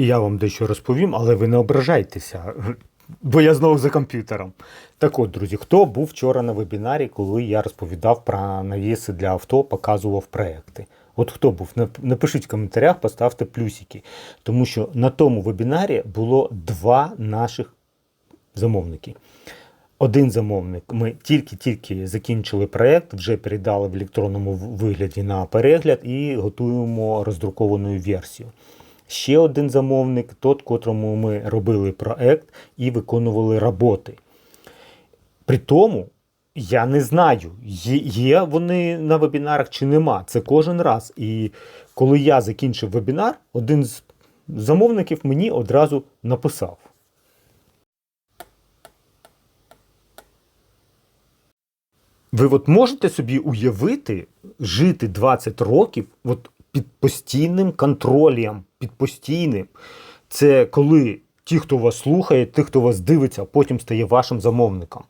І я вам дещо розповім, але ви не ображайтеся, бо я знову за комп'ютером. Так от, друзі, хто був вчора на вебінарі, коли я розповідав про навіси для авто, показував проекти? От хто був? Напишіть в коментарях, поставте плюсики. Тому що на тому вебінарі було два наших замовники. Один замовник. Ми тільки-тільки закінчили проект, вже передали в електронному вигляді на перегляд і готуємо роздруковану версію. Ще один замовник, тот, котрому ми робили проект і виконували роботи. При тому я не знаю, є, вони на вебінарах чи нема. Це кожен раз. І коли я закінчив вебінар, один з замовників мені одразу написав. Ви от можете собі уявити жити 20 років от під постійним контролем, під постійним. Це коли ті, хто вас слухає, ті, хто вас дивиться, потім стає вашим замовником.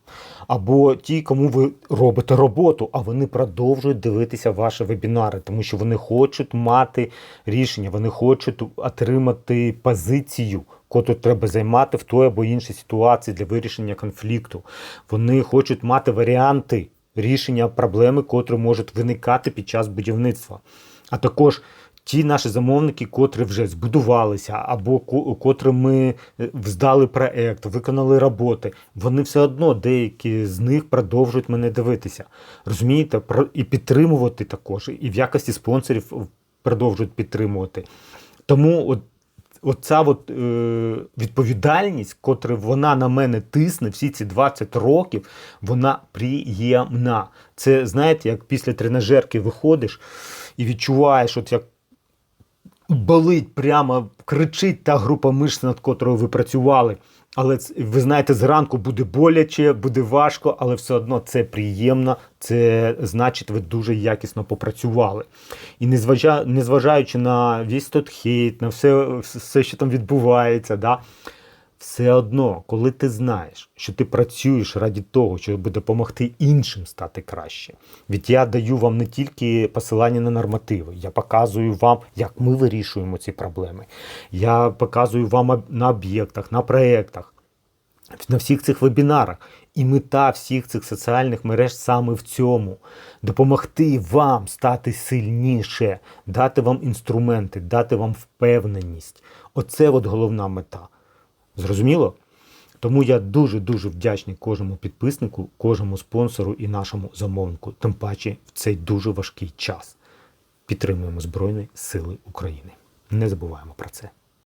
Або ті, кому ви робите роботу, а вони продовжують дивитися ваші вебінари, тому що вони хочуть мати рішення, вони хочуть отримати позицію, котру треба займати в той або іншій ситуації для вирішення конфлікту. Вони хочуть мати варіанти рішення проблеми, котрі можуть виникати під час будівництва. А також ті наші замовники, котрі вже збудувалися, або ко- котрі ми е, здали проект, виконали роботи, вони все одно деякі з них продовжують мене дивитися. Розумієте, і підтримувати також, і в якості спонсорів продовжують підтримувати. Тому от оця от, е, відповідальність, котра вона на мене тисне всі ці 20 років, вона приємна. Це знаєте, як після тренажерки виходиш і відчуваєш, от як болить прямо, кричить та група мишць, над котрою ви працювали. Але ви знаєте, зранку буде боляче, буде важко, але все одно це приємно, це значить, ви дуже якісно попрацювали. І незважа, незважаючи на весь тот хейт, на все, все, що там відбувається, да, все одно, коли ти знаєш, що ти працюєш раді того, щоб допомогти іншим стати краще. Від я даю вам не тільки посилання на нормативи, я показую вам, як ми вирішуємо ці проблеми. Я показую вам на об'єктах, на проєктах, на всіх цих вебінарах. І мета всіх цих соціальних мереж саме в цьому: допомогти вам стати сильніше, дати вам інструменти, дати вам впевненість. Оце от головна мета. Зрозуміло? Тому я дуже-дуже вдячний кожному підписнику, кожному спонсору і нашому замовнику, тим паче в цей дуже важкий час. Підтримуємо Збройні Сили України. Не забуваємо про це.